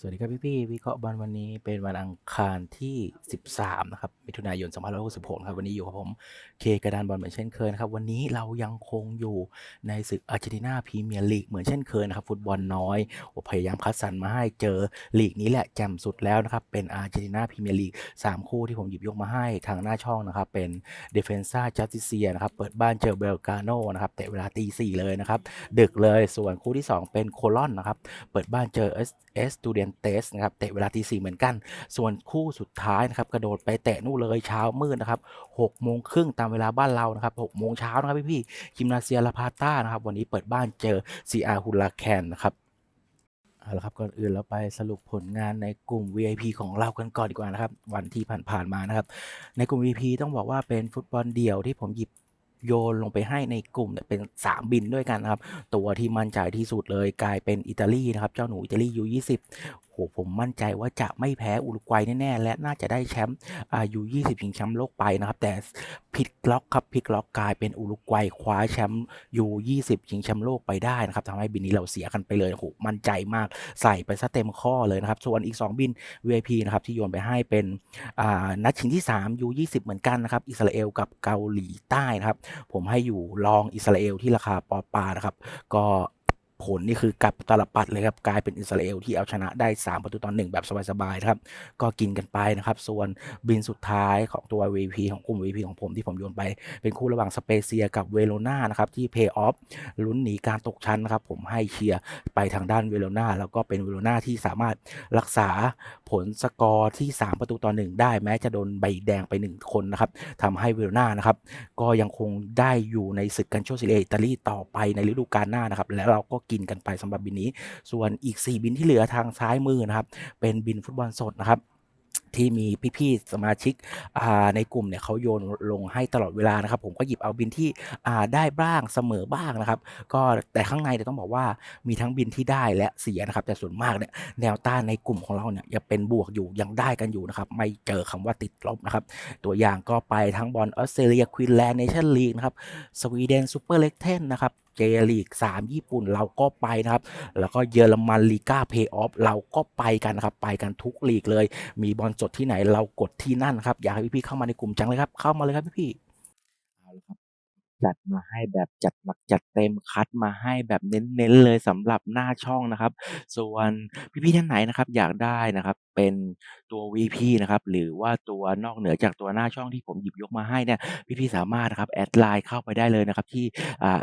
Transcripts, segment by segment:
สวัสดีครับพี่ๆวิเคราะห์บอลวันนี้เป็นวันอังคารที่ 13 นะครับมิถุนายน2566ครับวันนี้อยู่กับผมเคกระดานบอลเหมือนเช่นเคยนะครับวันนี้เรายังคงอยู่ในศึกอาร์เจนตินาพรีเมียร์ลีกเหมือนเช่นเคยนะครับฟุตบอลน้อยอพยายามคัดสรรมาให้เจอลีกนี้แหละแจ่มสุดแล้วนะครับเป็นอาร์เจนตินาพรีเมียร์ลีก3คู่ที่ผมหยิบยกมาให้ทางหน้าช่องนะครับเป็นเดฟเฟนซ่าจัสติเซียนะครับเปิดบ้านเจอเบลกาโนนะครับเตะเวลาตีสี่เลยนะครับดึกเลยส่วนคู่ที่สองเป็นโคลอนนะครับเปิดบ้านเจอเอสเอสตูเดนเตสนะครับเตะเวลาตีสี่เหมือนกัน ส่วนคู่สุดท้ายนะครับกระโดดไปแตะนู่นเลยเช้ามืดนะครับหกโมงครึ่งตามเวลาบ้านเรานะครับหกโมงเช้านะครับพี่พี่ๆคิมนาเซียลาพาต้านะครับวันนี้เปิดบ้านเจอซีอาร์ฮุลาแคนนะครับเอาละครับก่อนอื่นเราไปสรุปผลงานในกลุ่ม VIP ของเรากันก่อนดีกว่านะครับ วันที่ผ่านๆมานะครับ ในกลุ่ม VIP ต้องบอกว่าเป็นฟุตบอลเดี่ยวที่ผมหยิบ โยนลงไปให้ในกลุ่มเป็น 3 บินด้วยกันนะครับ ตัวที่มั่นใจที่สุดเลยกลายเป็นอิตาลีนะครับ เจ้าหนูอิตาลียู20 ผมมั่นใจว่าจะไม่แพ้อุรุกวัยแน่ๆและน่าจะได้แชมป์อยู20ชิงแชมป์โลกไปนะครับ แต่พลิกล็อกครับพลิกล็อกกลายเป็นอุรุกวัยคว้าแชมป์อยู20ชิงแชมป์โลกไปได้นะครับทำให้บินนี้เราเสียกันไปเลยโหมั่นใจมากใส่ไปซะเต็มข้อเลยนะครับ ส่วนอีก 2 บิน VIP นะครับที่โยนไปให้เป็นนัดชิงที่3 U20 เหมือนกันนะครับอิสราเอลกับเกาหลีใต้นะครับ ผมให้อยู่ลองอิสราเอลที่ราคาปอปานะครับ ก็ ผลนี่คือกลับตลับปัดเลยครับกลายเป็นอิสราเอลที่เอาชนะได้ 3 ประตูต่อหนึ่งแบบสบายๆนะครับก็กินกันไปนะครับ ส่วนบินสุดท้ายของตัว VP ของกลุ่ม VP ของผมที่ผมโยนไป เป็นคู่ระหว่างสเปเซียกับเวโรนานะครับที่เพย์ออฟลุ้นหนีการตกชั้นนะครับ ผมให้เชียร์ไปทางด้านเวโรนาแล้วก็เป็นเวโรนาที่สามารถรักษาผลสกอร์ที่ 3 ประตูต่อหนึ่งได้แม้จะโดนใบแดงไป 1 คนนะครับทำให้เวโรนานะครับก็ยังคงได้อยู่ในศึกกันโชซิเลอิตาลีต่อไปในฤดูกาลหน้านะครับแล้วเราก็กินกันไปสำหรับบินนี้ ส่วนอีก 4 บินที่เหลือทางซ้ายมือนะครับ เป็นบินฟุตบอลสดนะครับที่มีพี่ๆสมาชิกในกลุ่มเนี่ยเขาโยนลงให้ตลอดเวลานะครับ ผมก็หยิบเอาบินที่ได้บ้างเสมอบ้างนะครับ ก็แต่ข้างในเนี่ยต้องบอกว่ามีทั้งบินที่ได้และเสียนะครับ แต่ส่วนมากเนี่ยแนวต้านในกลุ่มของเราเนี่ยยังเป็นบวกอยู่ยังได้กันอยู่นะครับ ไม่เจอคำว่าติดลบนะครับ ตัวอย่างก็ไปทั้งบอลออสเตรเลียควีนแลนด์เนชั่นลีกนะครับสวีเดนซูเปอร์เล็กเทนนะครับ เจลีก 3 ญี่ปุ่นเราก็ไปนะครับ แล้วก็เยอรมันลีกาเพย์ออฟเราก็ไปกันนะครับ ไปกันทุกลีกเลย มีบอลสดที่ไหนเรากดที่นั่นครับ อยากให้พี่ๆเข้ามาในกลุ่มจังเลยครับ เข้ามาเลยครับพี่ๆเอาละครับจัดมาให้แบบจัดหนักจัดเต็มคัดมาให้แบบเน้นๆเลยสำหรับหน้าช่องนะครับ ส่วนพี่ๆท่านไหนนะครับ อยากได้นะครับ เป็นตัว VP นะครับหรือว่าตัวนอกเหนือจากตัวหน้าช่องที่ผมหยิบยกมาให้เนี่ยพี่ๆสามารถนะครับแอดไลน์เข้าไปได้เลยนะครับที่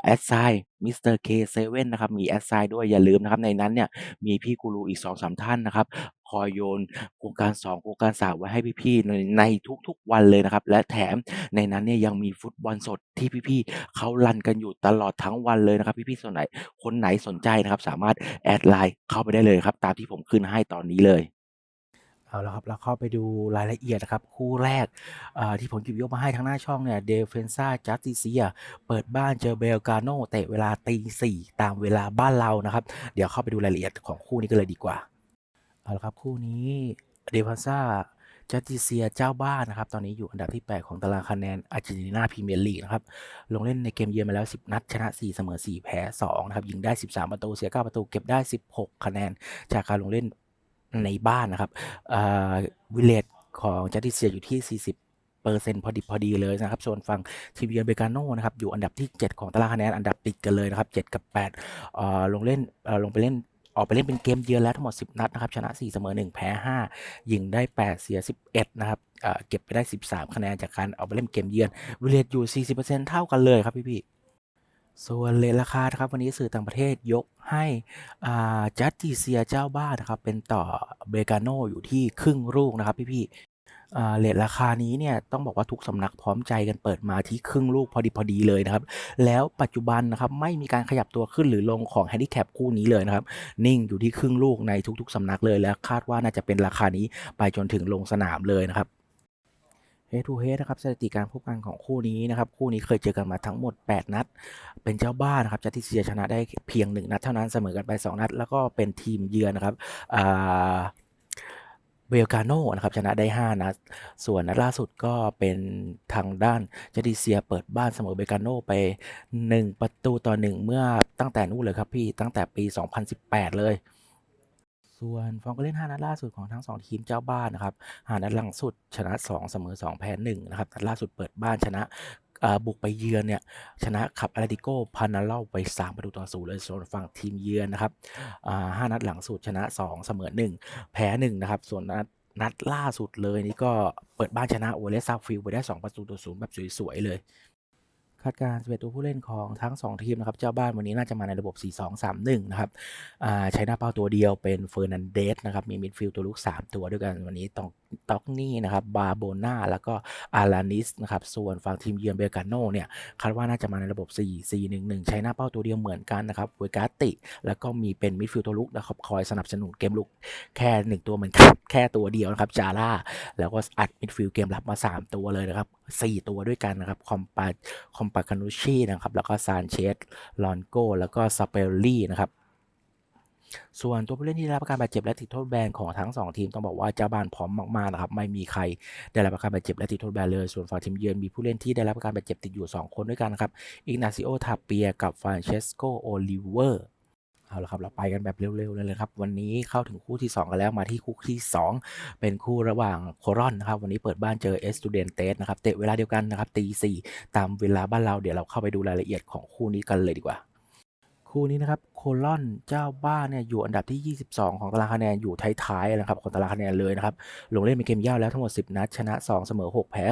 แอดไซน์มิสเตอร์เคเซเว่นนะครับมีแอดไซน์ด้วยอย่าลืมนะครับในนั้นเนี่ยมีพี่กูรูอีก2-3ท่านนะครับคอยโยนโครงการ 2 โครงการ 3 ไว้ให้พี่ๆในในทุกๆวันเลยนะครับ และแถมในนั้นเนี่ยยังมีฟุตบอลสดที่พี่ๆเขารันกันอยู่ตลอดทั้งวันเลยนะครับ พี่ๆส่วนไหนคนไหนสนใจนะครับ สามารถแอดไลน์เข้าไปได้เลยครับ ตามที่ผมขึ้นให้ตอนนี้เลย เอาละครับเราเข้าไปดูรายละเอียดนะครับ คู่แรกที่ผมหยิบยกมาให้ทางหน้าช่องเนี่ยเดฟเฟนซ่าจัสติเซียเปิดบ้านเจอเบลกาโนเตะเวลาตีสี่ตามเวลาบ้านเรานะครับ เดี๋ยวเข้าไปดูรายละเอียดของคู่นี้กันเลยดีกว่าเอาละครับคู่นี้เดฟเฟนซ่าจัสติเซียเจ้าบ้านนะครับ ตอนนี้อยู่อันดับที่ 8 ของตารางคะแนนอาร์เจนตินาพรีเมียร์ลีกนะครับ ลงเล่นในเกมเยือนมาแล้ว 10 นัด ชนะ 4 เสมอ 4 แพ้ 2 นะครับ ยิงได้ 13 ประตู เสีย 9 ประตู เก็บได้ 16 คะแนน จากการลงเล่น ในบ้านนะครับวิเลตของจัติเซียอยู่ที่ 40เปอร์เซ็นต์พอดีพอดีเลยนะครับส่วนฝั่งทีมเยือนเบกาโนนะครับอยู่อันดับที่ 7 ของตารางคะแนนอันดับติดกันเลยนะครับ7กับ8เอ่อลงเล่นเอ่อลงไปเล่นออกไปเล่นเป็นเกมเยือนแล้วทั้งหมด 10 นัดนะครับชนะ 4 เสมอ 1 แพ้ 5 ยิงได้ 8 เสีย 11 นะครับเอ่อเก็บไปได้ 13 คะแนนจากการออกไปเล่นเกมเยือนวิเลตอยู่ 40%เท่ากันเลยครับพี่ๆ ส่วนเลทราคานะครับวันนี้สื่อต่างประเทศยกให้จัสติเซียเจ้าบ้านนะครับเป็นต่อเบกาโนอยู่ที่ครึ่งลูกนะครับพี่ๆอ่เลทราคานี้เนี่ยต้องบอกว่าทุกสำนักพร้อมใจกันเปิดมาที่ครึ่งลูกพอดีพอดีเลยนะครับ แล้วปัจจุบันนะครับไม่มีการขยับตัวขึ้นหรือลงของแฮนดิแคปคู่นี้เลยนะครับ นิ่งอยู่ที่ครึ่งลูกในทุกๆสำนักเลยและคาดว่าน่าจะเป็นราคานี้ไปจนถึงลงสนามเลยนะครับ เฮทูเฮดนะครับสถิติการพบกันของคู่นี้นะครับคู่นี้เคยเจอกันมาทั้งหมด 8 นัด เป็นเจ้าบ้านนะครับจัติเซียชนะได้เพียง 1 นัดเท่านั้นเสมอกันไป 2 นัด แล้วก็เป็นทีมเยือนนะครับเบลกาโนนะครับชนะได้ 5 นัด ส่วนนัดล่าสุดก็เป็นทางด้านจัตติเซียเปิดบ้านเสมอเบลกาโนไป 1 ประตูต่อ 1 เมื่อตั้งแต่นู้นเลยครับพี่ตั้งแต่ปี 2018 เลย ส่วนฟอร์มการเล่น 5 นัดล่าสุดของทั้ง 2 ทีมเจ้าบ้านนะครับ5นัดหลังสุดชนะ 2 เสมอ 2 แพ้1นะครับนัดล่าสุดเปิดบ้านชนะบุกไปเยือนเนี่ยชนะขับอาราติโกพานาเล่าไป 3 ประตูต่อศูนย์เลยส่วนฝั่งทีมเยือนนะครับอ่านัดหลังสุดชนะ 2 เสมอ 1 แพ้1นะครับส่วนนัดนัดล่าสุดเลยนี่ก็เปิดบ้านชนะโอเลสซาฟิลไปได้ 2 ประตูต่อศูนย์แบบสวยๆเลย คาดการณ์11ตัวผู้เล่นของทั้ง 2 ทีมนะครับ เจ้าบ้านวันนี้น่าจะมาในระบบ 4-2-3-1 นะครับใช้หน้าเป้าตัวเดียวเป็นเฟอร์นันเดสนะครับ มีมิดฟิลด์ตัวลุก 3 ตัวด้วยกันวันนี้ต้องต็อกนี่นะครับ บาโบนาแล้วก็อารานิสนะครับ ส่วนฝั่งทีมเยือนเบกาโนเนี่ย คาดว่าน่าจะมาในระบบ 4-4-1-1 ใช้หน้าเป้าตัวเดียวเหมือนกันนะครับเวกาติ แล้วก็มีเป็นมิดฟิลด์ตัวลุกนะครับ คอยสนับสนุนเกมลุกแค่ 1 ตัวเหมือนกันแค่ตัวเดียวนะครับ จาร่า แล้วก็อัดมิดฟิลด์เกมรับมา 3 ตัวเลยนะครับ4 ตัวด้วยกันนะครับ คอมปาคอมปาคานุชีนะครับ แล้วก็ซานเชสลอนโกแล้วก็ซาเปลลี่นะครับส่วนตัวผู้เล่นที่ได้รับการบาดเจ็บและติดโทษแบนของทั้ง 2 ทีมต้องบอกว่าเจ้าบ้านพร้อมมากๆนะครับไม่มีใครได้รับการบาดเจ็บและติดโทษแบนเลยส่วนฝั่งทีมเยือนมีผู้เล่นที่ได้รับการบาดเจ็บติดอยู่ 2 คนด้วยกันนะครับอิกนาซิโอทาเปียกับฟรานเชสโกโอลิเวอร์ เอาละครับเราไปกันแบบเร็วๆเลยเลยครับ วันนี้เข้าถึงคู่ที่ 2 กันแล้วมาที่คู่ที่ 2 เป็นคู่ระหว่างโครอนนะครับ วันนี้เปิดบ้านเจอเอสตูเดนเตสนะครับเตะเวลาเดียวกันนะครับตีสี่ตามเวลาบ้านเราเดี๋ยวเราเข้าไปดูรายละเอียดของคู่นี้กันเลยดีกว่า คู่นี้นะครับ ลอนเจ้าบ้านเนี่ยอยู่อันดับที่ 22 ของตารางคะแนนอยู่ท้ายๆนะครับของตารางคะแนนเลยนะครับลงเล่นเป็นเกมเยาแล้วทั้งหมด 10 นัด ชนะ 2 เสมอ 6 แพ้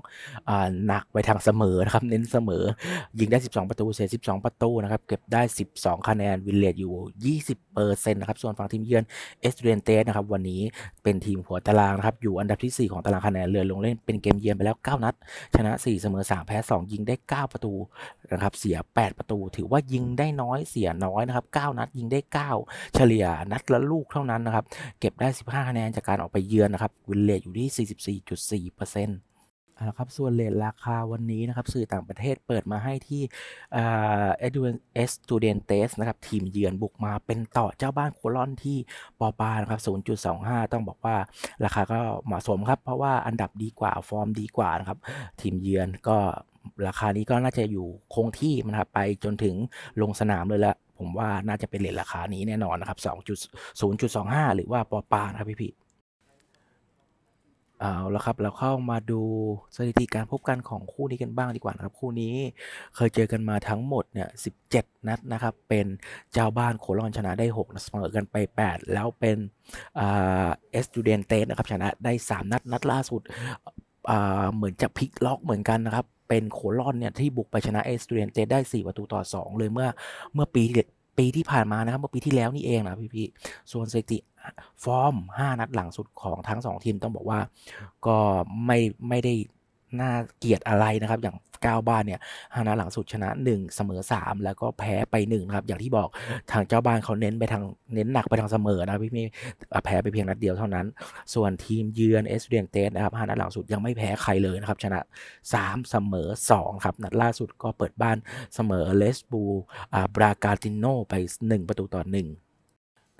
2อ่าหนักไปทางเสมอนะครับเน้นเสมอ ยิงได้ 12 ประตูเสีย 12 ประตูนะครับเก็บได้ 12 คะแนนวินเลตอยู่ 20เปอร์เซ็นต์นะครับส่วนฝั่งทีมเยือนเอสเตรนเตสนะครับวันนี้เป็นทีมหัวตารางนะครับอยู่อันดับที่ 4 ของตารางคะแนนเลยลงเล่นเป็นเกมเยือนไปแล้ว 9 นัด ชนะ 4 เสมอ 3 แพ้ 2 ยิงได้ 9 ประตูนะครับเสีย 8 ประตู ถือว่ายิงได้น้อยเสียน้อยนะครับ9นัดยิงได้ 9 เฉลี่ยนัดละลูกเท่านั้นนะครับ เก็บได้ 15 คะแนนจากการออกไปเยือนนะครับวินเลตอยู่ที่ 44.4%เอาละครับ ส่วนเลทราคาวันนี้นะครับ สื่อต่างประเทศเปิดมาให้ที่เอ็ดูเอสตูเดนเตสนะครับ ทีมเยือนบุกมาเป็นต่อเจ้าบ้านโคลอนที่ปอปานะครับ 0.25 ต้องบอกว่าราคาก็เหมาะสมครับ เพราะว่าอันดับดีกว่า ฟอร์มดีกว่านะครับ ทีมเยือนก็ราคานี้ก็น่าจะอยู่คงที่นะครับไปจนถึงลงสนามเลยละ ผมว่าน่าจะเป็นเลทราคานี้แน่นอนนะครับ2.0.25 หรือว่าปอปานะครับพี่พี่เอาละครับเราเข้ามาดูสถิติการพบกันของคู่นี้กันบ้างดีกว่านะครับ คู่นี้เคยเจอกันมาทั้งหมดเนี่ย17นัดนะครับ เป็นเจ้าบ้านโคลอนชนะได้6เสมอกันไป 8 แล้วเป็นเอสตูเดนเตสนะครับชนะได้ 3 นัดนัดล่าสุดเหมือนจะพลิกล็อกเหมือนกันนะครับ เป็นโคลอนเนี่ยที่บุกไปชนะเอสตูเดนเตได้ 4 ประตูต่อ 2 เลยเมื่อเมื่อปีปีที่ผ่านมานะครับเมื่อปีที่แล้วนี่เองนะพี่ๆส่วนสถิติฟอร์ม 5 นัดหลังสุดของทั้ง 2 ทีมต้องบอกว่าก็ไม่ไม่ได้ น่าเกลียดอะไรนะครับ อย่างก้าวบ้านเนี่ยฮานัดหลังสุดชนะ 1 เสมอ 3 แล้วก็แพ้ไป1นะครับอย่างที่บอกทางเจ้าบ้านเขาเน้นไปทางเน้นหนักไปทางเสมอนะพี่ม่แพ้ไปเพียงนัดเดียวเท่านั้น ส่วนทีมเยือนเอสเดียนเตสนะครับฮานัดหลังสุดยังไม่แพ้ใครเลยนะครับชนะ 3 เสมอ 2 ครับ นัดล่าสุดก็เปิดบ้านเสมอเลสบูอ่าบรากาติโนไป 1 ประตูต่อ 1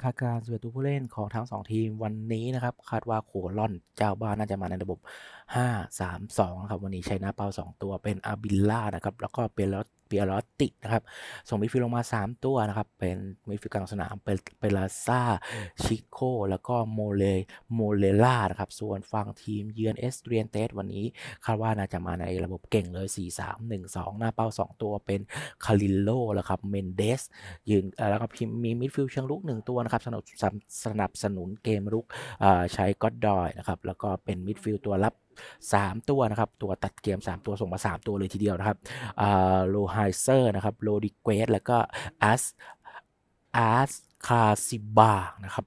คาดการณ์11ตัวผู้เล่นของทั้ง 2 ทีมวันนี้นะครับ คาดว่าโคลอนเจ้าบ้านน่าจะมาในระบบ 5-3-2นะครับวันนี้ใช้หน้าเป้า 2 ตัวเป็นอาบิลล่านะครับ แล้วก็เป็นลอต เปียรอตินะครับ ส่งมิดฟิลด์ลงมา 3 ตัวนะครับ เป็นมิดฟิลด์กลางสนาม เป็นเปลาซ่าชิโคแล้วก็โมเลโมเลล่านะครับ ส่วนฝั่งทีมเยือนเอสเตรียนเตสวันนี้คาดว่าน่าจะมาในระบบเก่งเลย 4-3-1-2 หน้าเป้า 2 ตัวเป็นคาริโลแล้วครับเมนเดสยืนแล้วก็มีมิดฟิลด์เชิงลุก 1 ตัวนะครับสนับสนับสนุนเกมรุกใช้ก็อดดอยนะครับแล้วก็เป็นมิดฟิลด์ตัวรับ3 ตัวนะครับ ตัวตัดเกม 3 ตัวส่งมา 3 ตัวเลยทีเดียวนะครับโลไฮเซอร์นะครับโลดิเกสแล้วก็อัสอัสคาซิบานะครับ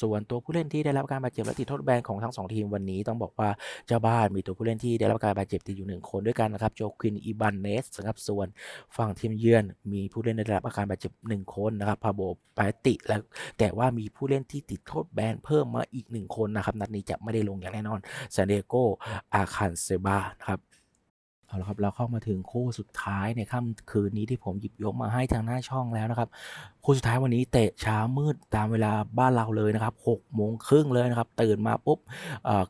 ส่วนตัวผู้เล่นที่ได้รับการบาดเจ็บและติดโทษแบนของทั้ง 2 ทีมวันนี้ต้องบอกว่าเจ้าบ้านมีตัวผู้เล่นที่ได้รับการบาดเจ็บติดอยู่ 1 คนด้วยกันนะครับ โจควินอีบานเนสนะครับส่วนฝั่งทีมเยือนมีผู้เล่นได้รับอาการบาดเจ็บ 1 คนนะครับพาโบปาติแล้วแต่ว่ามีผู้เล่นที่ติดโทษแบนเพิ่มมาอีก 1 คนนะครับนัดนี้จะไม่ได้ลงอย่างแน่นอนซานเดโกอาคันเซบานะครับ เอาละครับเราเข้ามาถึงคู่สุดท้ายในค่ำคืนนี้ที่ผมหยิบยกมาให้ทางหน้าช่องแล้วนะครับ คู่สุดท้ายวันนี้เตะเช้ามืดตามเวลาบ้านเราเลยนะครับ6โมงครึ่งเลยนะครับ ตื่นมาปุ๊บ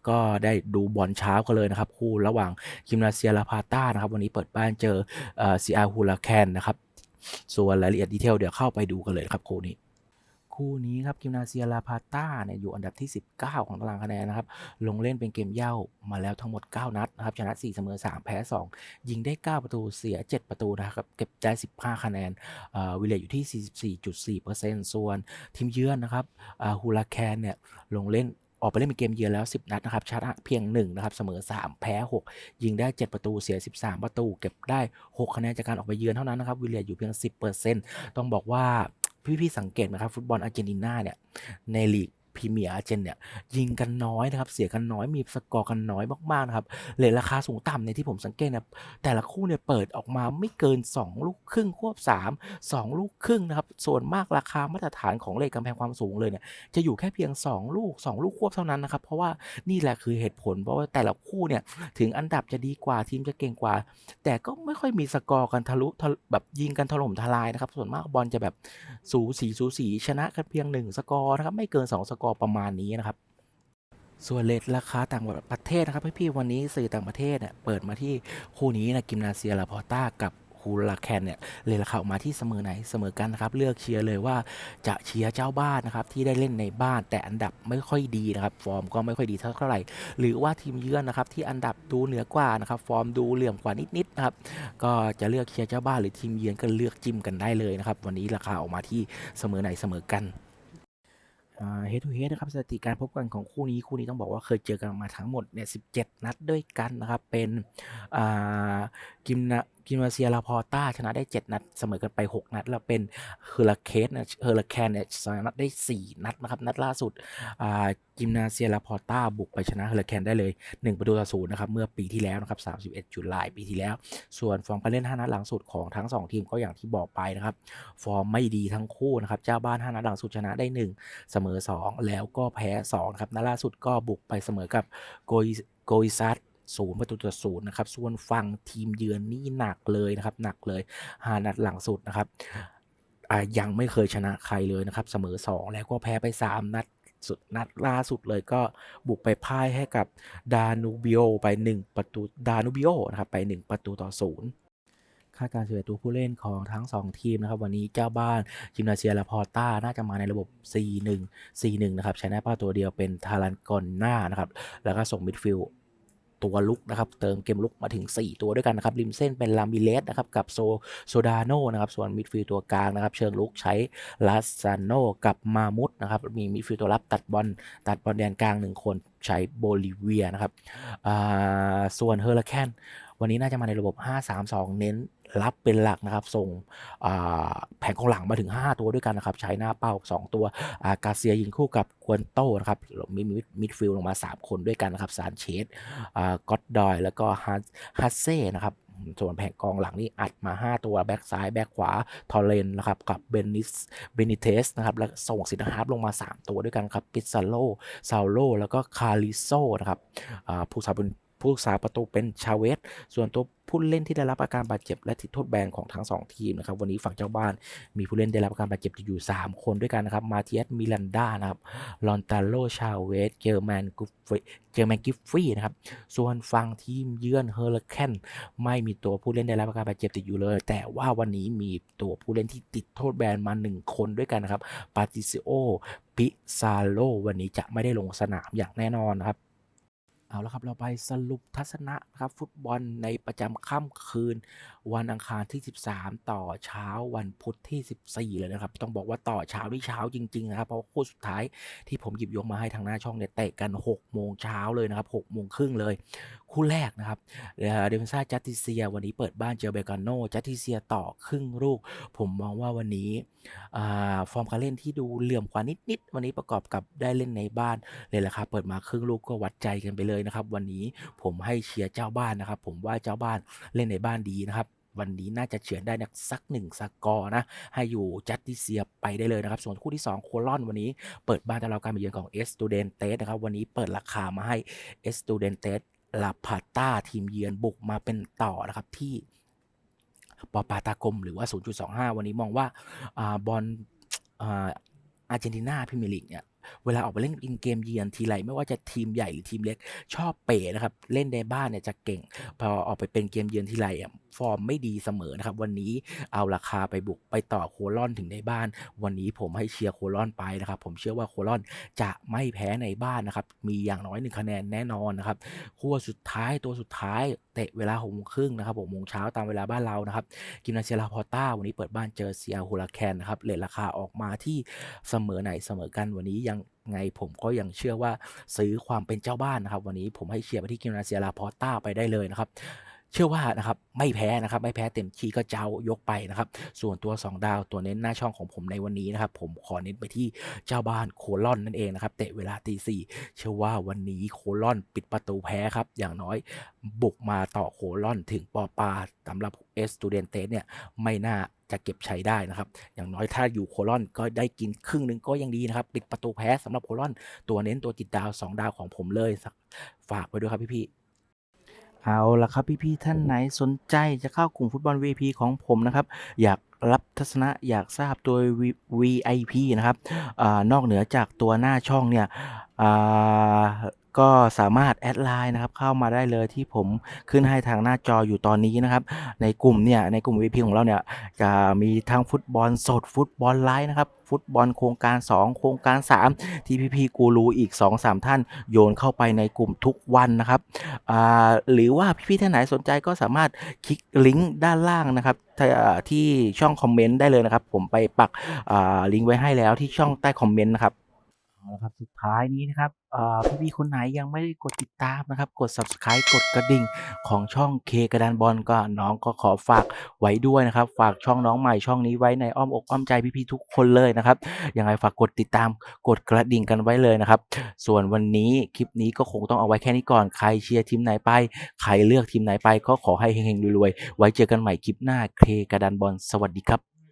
ก็ได้ดูบอลเช้ากันเลยนะครับ คู่ระหว่างคิมนาเซียลาพาต้านะครับวันนี้เปิดบ้านเจอซีอาฮูลาแคนนะครับ ส่วนรายละเอียดดีเทลเดี๋ยวเข้าไปดูกันเลยครับคู่นี้ คู่นี้ครับกิมนาเซียลาพาต้าเนี่ยอยู่อันดับที่ 19 ของตารางคะแนนนะครับ ลงเล่นเป็นเกมเย้ามาแล้วทั้งหมด 9 นัดนะครับ ชนะ 4 เสมอ 3 แพ้ 2 ยิงได้ 9 ประตูเสีย 7 ประตูนะครับ เก็บได้ 15 คะแนนวิเลตอยู่ที่ 44.4%ส่วนทีมเยือนนะครับฮูลาแคนเนี่ยลงเล่นออกไปเล่นเป็นเกมเยือนแล้ว 10 นัดนะครับชนะเพียง 1 นะครับ เสมอ 3 แพ้ 6 ยิงได้ 7 ประตูเสีย 13 ประตู เก็บได้ 6 คะแนนจากการออกไปเยือนเท่านั้นนะครับ วิลเลียอยู่เพียง 10%ต้องบอกว่า พี่ๆสังเกตไหมครับ ฟุตบอลอาร์เจนตินาเนี่ยในลีก พรีเมียร์เจนเนี่ยยิงกันน้อยนะครับ เสียกันน้อยมีสกอร์กันน้อยมากๆนะครับเลทราคาสูงต่ำในที่ผมสังเกตนะแต่ละคู่เนี่ยเปิดออกมาไม่เกิน 2 ลูกครึ่งควบ 3 2 ลูกครึ่งนะครับส่วนมากราคามาตรฐานของเลทกำแพงความสูงเลยเนี่ยจะอยู่แค่เพียง 2 ลูก 2 ลูกควบเท่านั้นนะครับเพราะว่านี่แหละคือเหตุผล เพราะว่าแต่ละคู่เนี่ยถึงอันดับจะดีกว่าทีมจะเก่งกว่า แต่ก็ไม่ค่อยมีสกอร์กันทะลุทะแบบยิงกันถล่มทลายนะครับส่วนมากบอลจะแบบสูสีสูสีชนะกันเพียง 1 สกอร์นะครับไม่เกิน 2 สกอร์ประมาณนี้นะครับ ส่วนเลทราคาต่างประเทศนะครับพี่ๆวันนี้สื่อต่างประเทศเนี่ยเปิดมาที่คู่นี้นะกิมนาเซียลาพอต้ากับฮูลาแคนเนี่ยเลยราคาออกมาที่เสมอไหนเสมอกันนะครับ เลือกเชียร์เลยว่าจะเชียร์เจ้าบ้านนะครับ ที่ได้เล่นในบ้านแต่อันดับไม่ค่อยดีนะครับ ฟอร์มก็ไม่ค่อยดีเท่าไหร่ หรือว่าทีมเยือนนะครับ ที่อันดับดูเหนือกว่านะครับ ฟอร์มดูเหลื่อมกว่านิดๆนะครับ ก็จะเลือกเชียร์เจ้าบ้านหรือทีมเยือนก็เลือกจิ้มกันได้เลยนะครับ วันนี้ราคาออกมาที่เสมอไหนเสมอกัน เฮดทูเฮดนะครับสถิติการพบกันของคู่นี้คู่นี้ต้องบอกว่าเคยเจอกันมาทั้งหมดเนี่ยสินัดด้วยกันนะครับ เป็นกิมน กิมนาเซียลาพอต้าชนะได้ 7 นัด เสมอกันไป 6 นัด แล้วเป็นเฮอร์เคสเฮอร์แคนเนี่ยชนะได้ 4 นัดนะครับ นัดล่าสุดกิมนาเซียลาพอต้าบุกไปชนะเฮอร์แคนได้เลย 1 ประตูต่อศูนย์นะครับ เมื่อปีที่แล้วนะครับ 31จุลายปีที่แล้ว ส่วนฟอร์มการเล่น 5 นัดหลังสุดของทั้ง 2 ทีมก็อย่างที่บอกไปนะครับ ฟอร์มไม่ดีทั้งคู่นะครับ เจ้าบ้าน 5 นัดหลังสุดชนะได้ 1 เสมอ 2 แล้วก็แพ้2ครับนัดล่าสุดก็บุกไปเสมอกับโกยโกยซัต ศูนย์ประตูต่อศูนย์นะครับ ส่วนฝั่งทีมเยือนนี่หนักเลยนะครับ หนักเลยหานัดหลังสุดนะครับยังไม่เคยชนะใครเลยนะครับ เสมอ 2 แล้วก็แพ้ไป 3 นัดสุดนัดล่าสุดเลยก็บุกไปพ่ายให้กับดานูบิโอไป 1 ประตูดานูบิโอนะครับไป 1 ประตูต่อศูนย์คาดการเฉลี่ยตัวผู้เล่นของทั้ง 2 ทีมนะครับ วันนี้เจ้าบ้านจิมนาเซียและพอต้าน่าจะมาในระบบ 4-1 4-1 นะครับใช้หน้าป้าตัวเดียวเป็นทารันกอนหน้านะครับ แล้วก็ส่งมิดฟิลด์ ตัวลุกนะครับ เติมเกมลุกมาถึง 4 ตัวด้วยกันนะครับ ริมเส้นเป็นลามิเลสนะครับ กับโซโซดาโนนะครับ ส่วนมิดฟิลด์ตัวกลางนะครับ เชิงลุกใช้ลาซานโนกับมามุตนะครับ มีมิดฟิลด์ตัวรับตัดบอลตัดบอลแดนกลาง 1 คนใช้โบลิเวียนะครับส่วนเฮอร์แคนวันนี้น่าจะมาในระบบ 5-3-2 เน้น รับเป็นหลักนะครับ ส่งแผงของหลังมาถึง 5 ตัวด้วยกันนะครับ ใช้หน้าเป้า 2 ตัวกาเซียยิงคู่กับควนโตนะครับมีมิดฟิลลงมา 3 คนด้วยกันนะครับซานเชสก็อดดอย แล้วก็ฮัสเซ่นะครับส่วนแผงกองหลังนี่อัดมา 5 ตัว แบ็กซ้าย แบ็กขวา ทอร์เรนนะครับ กับเบนิส เบนิเทสนะครับ แล้วส่งสินฮาร์ลงมา 3 ตัวด้วยกันครับ ปิซาโลซาโล แล้วก็คาริโซนะครับผู้สาบุญ ผู้รักษาประตูเป็นชาเวส ส่วนตัวผู้เล่นที่ได้รับอาการบาดเจ็บและติดโทษแบนของทั้ง 2 ทีมนะครับวันนี้ฝั่งเจ้าบ้านมีผู้เล่นได้รับอาการบาดเจ็บอยู่ 3 คนด้วยกันนะครับมาเทียสมิลันดานะครับลอนตาโลชาเวสเจอร์แมนกุฟเจอร์แมนกิฟฟี่นะครับส่วนฝั่งทีมเยือนเฮอร์เคนไม่มีตัวผู้เล่นได้รับอาการบาดเจ็บติดอยู่เลย แต่ว่าวันนี้มีตัวผู้เล่นที่ติดโทษแบนมา 1 คนด้วยกันนะครับปาติซิโอปิซาโลวันนี้จะไม่ได้ลงสนามอย่างแน่นอนนะครับ เอาละครับเราไปสรุปทัศนะครับฟุตบอลในประจำค่ำคืน วันอังคารที่ 13 ต่อเช้าวันพุธที่ 14 เลยนะครับ ต้องบอกว่าต่อเช้าที่เช้าจริงๆนะครับเพราะคู่สุดท้ายที่ผมหยิบยกมาให้ทางหน้าช่องเนี่ยเตะกัน 6 โมงเช้าเลยนะครับ6โมงครึ่งเลย คู่แรกนะครับเดวินซ่าจัตติเซีย วันนี้เปิดบ้านเจอเบกาโนจัตติเซียต่อครึ่งลูก ผมมองว่าวันนี้ฟอร์มการเล่นที่ดูเหลื่อมกว่านิดๆวันนี้ประกอบกับได้เล่นในบ้านเลยแหละครับเปิดมาครึ่งลูกก็วัดใจกันไปเลยนะครับ วันนี้ผมให้เชียร์เจ้าบ้านนะครับ ผมว่าเจ้าบ้านเล่นในบ้านดีนะครับวันนี้น่าจะเฉือนได้นักสักหนึ่งสกอร์นะ ให้อยู่จัดติเซียไปได้เลยนะครับ ส่วนคู่ที่ 2 โคลอนวันนี้เปิดบ้านต้อนรับการมาเยือนของเอสตูเดนเตสนะครับ วันนี้เปิดราคามาให้เอสตูเดนเตสลาพาต้าทีมเยือนบุกมาเป็นต่อนะครับที่ปอปาตากลมหรือว่า 0.25 วันนี้มองว่าบอลอาร์เจนตินาพรีเมียร์ลีกเนี่ย เวลาออกไปเล่นอินเกมเยือนทีไรไม่ว่าจะทีมใหญ่หรือทีมเล็ก ชอบเป๋นะครับ เล่นในบ้านเนี่ยจะเก่ง พอออกไปเป็นเกมเยือนทีไรฟอร์มไม่ดีเสมอนะครับ วันนี้เอาราคาไปบุกไปต่อโคลอนถึงในบ้าน วันนี้ผมให้เชียร์โคลอนไปนะครับ ผมเชื่อว่าโคลอนจะไม่แพ้ในบ้านนะครับ มีอย่างน้อยหนึ่งคะแนนแน่นอนนะครับคู่สุดท้ายตัวสุดท้ายเตะเวลาหกโมงครึ่งนะครับหกโมงเช้าตามเวลาบ้านเรานะครับกิมนาเซียลาพอต้าวันนี้เปิดบ้านเจอเซียฮูลาแคนนะครับเลทราคาออกมาที่เสมอไหนเสมอกันวันนี้ ไงผมก็ยังเชื่อว่าซื้อความเป็นเจ้าบ้านนะครับ วันนี้ผมให้เชียร์ไปที่กิมนาเซียลาพอต้าไปได้เลยนะครับเชื่อว่านะครับไม่แพ้นะครับไม่แพ้เต็มที่ก็เจ้ายกไปนะครับ ส่วนตัว 2 ดาวตัวเน้นหน้าช่องของผมในวันนี้นะครับผมขอเน้นไปที่เจ้าบ้านโคลอนนั่นเองนะครับเตะเวลาตีสี่เชื่อว่าวันนี้โคลอนปิดประตูแพ้ครับ อย่างน้อยบุกมาต่อโคลอนถึงปอปาสำหรับเอสตูเดนเตเนี่ยไม่น่า จะเก็บใช้ได้นะครับ อย่างน้อยถ้าอยู่โคลอนก็ได้กินครึ่งหนึ่งก็ยังดีนะครับปิดประตูแพ้สำหรับโคลอน ตัวเน้นตัวจิตดาว 2 ดาวของผมเลยฝากไว้ด้วยครับพี่ๆเอาละครับพี่ๆท่านไหนสนใจจะเข้ากลุ่มฟุตบอล VIP ของผมนะครับ อยากรับทัศนะอยากทราบตัว VIP นะครับอนอกเหนือจากตัวหน้าช่องเนี่ย ก็สามารถแอดไลน์นะครับเข้ามาได้เลยที่ผมขึ้นให้ทางหน้าจออยู่ตอนนี้นะครับ ในกลุ่มเนี่ยในกลุ่ม VIP ของเราเนี่ยจะมีทั้งฟุตบอลสดฟุตบอลไลฟ์นะครับฟุตบอลโครงการ 2 โครงการ 3 ที่พี่ๆกูรูอีก 2-3 ท่านโยนเข้าไปในกลุ่มทุกวันนะครับหรือว่าพี่ๆท่านไหนสนใจก็สามารถคลิกลิงก์ด้านล่างนะครับที่ช่องคอมเมนต์ได้เลยนะครับ ผมไปปักลิงก์ไว้ให้แล้วที่ช่องใต้คอมเมนต์นะครับ เอาละครับสุดท้ายนี้นะครับอ่พี่ๆคนไหนยังไม่ได้กดติดตามนะครับ กด subscribe กดกระดิ่งของช่องเคกระดานบอลก็น้องก็ขอฝากไว้ด้วยนะครับ ฝากช่องน้องใหม่ช่องนี้ไว้ในอ้อมอกอ้อมใจพี่ๆทุกคนเลยนะครับยังไงฝากกดติดตามกดกระดิ่งกันไว้เลยนะครับ ส่วนวันนี้คลิปนี้ก็คงต้องเอาไว้แค่นี้ก่อนใครเชียร์ทีมไหนไป ใครเลือกทีมไหนไปก็ขอให้เฮงๆรวยๆไว้เจอกันใหม่คลิปหน้าเคกระดานบอลสวัสดีครับ